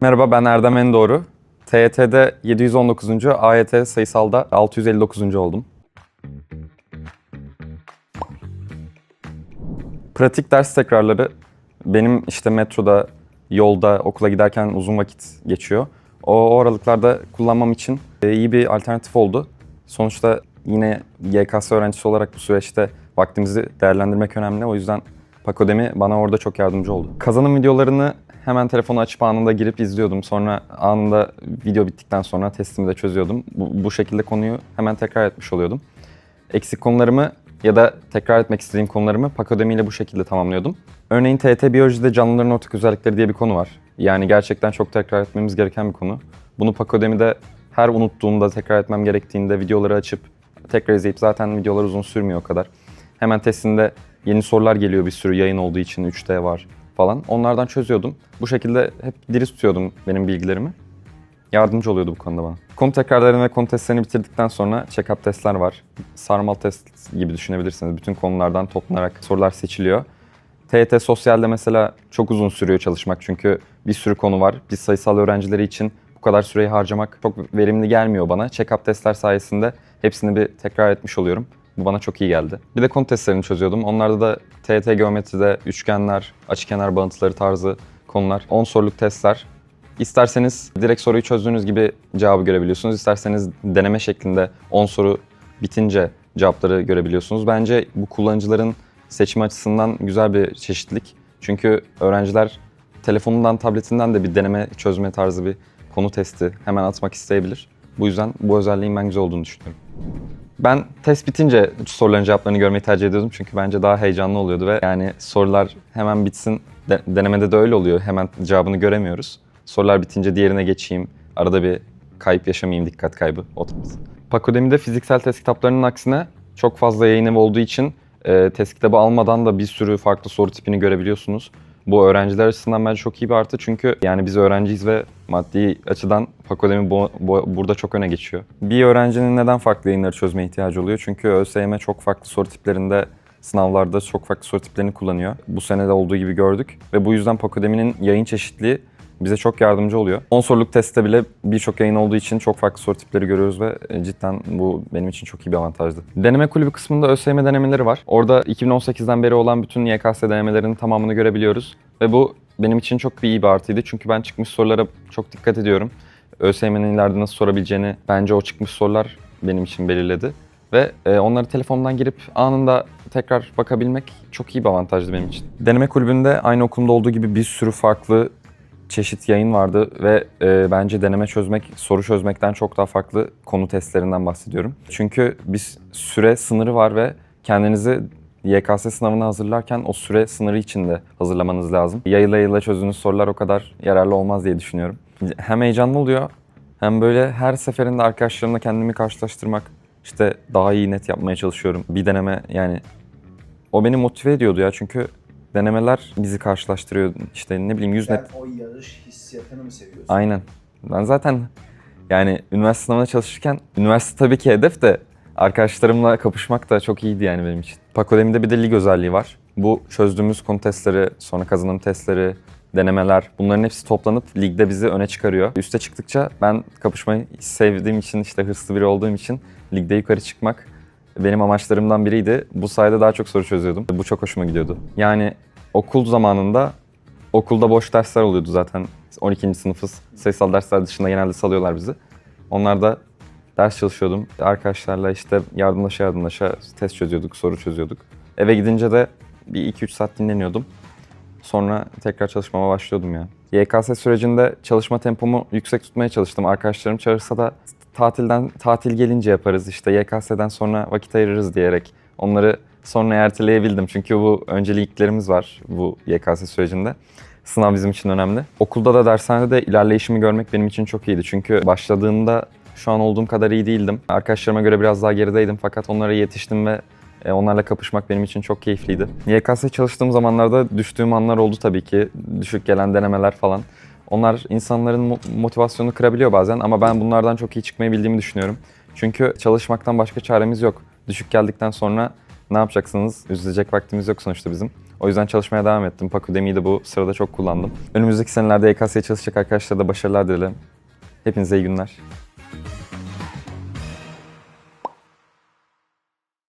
Merhaba ben Erdem Endoğru. TYT'de 719. AYT sayısalda 659. oldum. Pratik ders tekrarları benim işte metroda, yolda, okula giderken uzun vakit geçiyor. O, o aralıklarda kullanmam için e, iyi bir alternatif oldu. Sonuçta yine YKS öğrencisi olarak bu süreçte vaktimizi değerlendirmek önemli. O yüzden Pakodemi bana orada çok yardımcı oldu. Kazanım videolarını hemen telefonu açıp anında girip izliyordum. Sonra anında video bittikten sonra testimi de çözüyordum. Bu, bu şekilde konuyu hemen tekrar etmiş oluyordum. Eksik konularımı ya da tekrar etmek istediğim konularımı Pakodemi ile bu şekilde tamamlıyordum. Örneğin TET Biyoloji'de canlıların ortak özellikleri diye bir konu var. Yani gerçekten çok tekrar etmemiz gereken bir konu. Bunu Pakodemi'de her unuttuğumda tekrar etmem gerektiğinde videoları açıp tekrar izleyip zaten videolar uzun sürmüyor o kadar. Hemen testinde yeni sorular geliyor bir sürü yayın olduğu için 3D var falan. Onlardan çözüyordum. Bu şekilde hep diri tutuyordum benim bilgilerimi. Yardımcı oluyordu bu konuda bana. Konu tekrarlarını ve konu testlerini bitirdikten sonra check-up testler var. Sarmal test gibi düşünebilirsiniz. Bütün konulardan toplanarak sorular seçiliyor. TYT Sosyal'de mesela çok uzun sürüyor çalışmak çünkü bir sürü konu var. Biz sayısal öğrencileri için bu kadar süreyi harcamak çok verimli gelmiyor bana. Check-up testler sayesinde hepsini bir tekrar etmiş oluyorum. Bu bana çok iyi geldi. Bir de konu testlerini çözüyordum. Onlarda da TYT geometride üçgenler, açıkenar bağıntıları tarzı konular, 10 soruluk testler. İsterseniz direkt soruyu çözdüğünüz gibi cevabı görebiliyorsunuz. İsterseniz deneme şeklinde 10 soru bitince cevapları görebiliyorsunuz. Bence bu kullanıcıların seçim açısından güzel bir çeşitlilik. Çünkü öğrenciler telefonundan, tabletinden de bir deneme çözme tarzı bir konu testi hemen atmak isteyebilir. Bu yüzden bu özelliğin ben güzel olduğunu düşünüyorum. Ben test bitince soruların cevaplarını görmeyi tercih ediyordum çünkü bence daha heyecanlı oluyordu ve yani sorular hemen bitsin. De- denemede de öyle oluyor. Hemen cevabını göremiyoruz. Sorular bitince diğerine geçeyim. Arada bir kayıp yaşamayayım, dikkat kaybı. O tarz. Pakodemi'de fiziksel test kitaplarının aksine çok fazla yayın evi olduğu için e, test kitabı almadan da bir sürü farklı soru tipini görebiliyorsunuz. Bu öğrenciler açısından bence çok iyi bir artı çünkü yani biz öğrenciyiz ve maddi açıdan Pakodemi bu, bu- burada çok öne geçiyor. Bir öğrencinin neden farklı yayınları çözmeye ihtiyacı oluyor? Çünkü ÖSYM çok farklı soru tiplerinde sınavlarda çok farklı soru tiplerini kullanıyor. Bu sene de olduğu gibi gördük ve bu yüzden Pakodemi'nin yayın çeşitliliği bize çok yardımcı oluyor. 10 soruluk testte bile birçok yayın olduğu için çok farklı soru tipleri görüyoruz ve e, cidden bu benim için çok iyi bir avantajdı. Deneme kulübü kısmında ÖSYM denemeleri var. Orada 2018'den beri olan bütün YKS denemelerinin tamamını görebiliyoruz. Ve bu benim için çok bir iyi bir artıydı. Çünkü ben çıkmış sorulara çok dikkat ediyorum. ÖSYM'nin ileride nasıl sorabileceğini bence o çıkmış sorular benim için belirledi. Ve e, onları telefondan girip anında tekrar bakabilmek çok iyi bir avantajdı benim için. Deneme kulübünde aynı okulumda olduğu gibi bir sürü farklı çeşit yayın vardı ve e, bence deneme çözmek, soru çözmekten çok daha farklı konu testlerinden bahsediyorum. Çünkü bir süre sınırı var ve kendinizi YKS sınavına hazırlarken o süre sınırı içinde hazırlamanız lazım. Yayıla yayıla çözdüğünüz sorular o kadar yararlı olmaz diye düşünüyorum. Hem heyecanlı oluyor hem böyle her seferinde arkadaşlarımla kendimi karşılaştırmak, işte daha iyi net yapmaya çalışıyorum. Bir deneme yani o beni motive ediyordu ya çünkü denemeler bizi karşılaştırıyor. İşte ne bileyim 100 net Sen o yarış hissiyatını mı seviyorsun? Aynen. Ben zaten yani üniversite sınavına çalışırken üniversite tabii ki hedef de arkadaşlarımla kapışmak da çok iyiydi yani benim için. Pakodemi'de bir de lig özelliği var. Bu çözdüğümüz konu testleri, sonra kazanım testleri, denemeler bunların hepsi toplanıp ligde bizi öne çıkarıyor. Üste çıktıkça ben kapışmayı sevdiğim için işte hırslı biri olduğum için ligde yukarı çıkmak benim amaçlarımdan biriydi. Bu sayede daha çok soru çözüyordum. Bu çok hoşuma gidiyordu. Yani okul zamanında okulda boş dersler oluyordu zaten. 12. sınıfız. Sayısal dersler dışında genelde salıyorlar bizi. Onlarda ders çalışıyordum. Arkadaşlarla işte yardımlaşa yardımlaşa test çözüyorduk, soru çözüyorduk. Eve gidince de bir 2-3 saat dinleniyordum. Sonra tekrar çalışmama başlıyordum ya. YKS sürecinde çalışma tempomu yüksek tutmaya çalıştım. Arkadaşlarım çağırsa da tatilden tatil gelince yaparız işte YKS'den sonra vakit ayırırız diyerek onları sonra erteleyebildim. Çünkü bu önceliklerimiz var bu YKS sürecinde. Sınav bizim için önemli. Okulda da dershanede de ilerleyişimi görmek benim için çok iyiydi. Çünkü başladığımda şu an olduğum kadar iyi değildim. Arkadaşlarıma göre biraz daha gerideydim fakat onlara yetiştim ve e, onlarla kapışmak benim için çok keyifliydi. YKS çalıştığım zamanlarda düştüğüm anlar oldu tabii ki. Düşük gelen denemeler falan. Onlar insanların mo- motivasyonunu kırabiliyor bazen ama ben bunlardan çok iyi çıkmayı bildiğimi düşünüyorum. Çünkü çalışmaktan başka çaremiz yok. Düşük geldikten sonra Ne yapacaksınız? Üzülecek vaktimiz yok sonuçta bizim. O yüzden çalışmaya devam ettim. Pakudemi'yi de bu sırada çok kullandım. Önümüzdeki senelerde YKS'ye çalışacak arkadaşlara da başarılar dilerim. Hepinize iyi günler.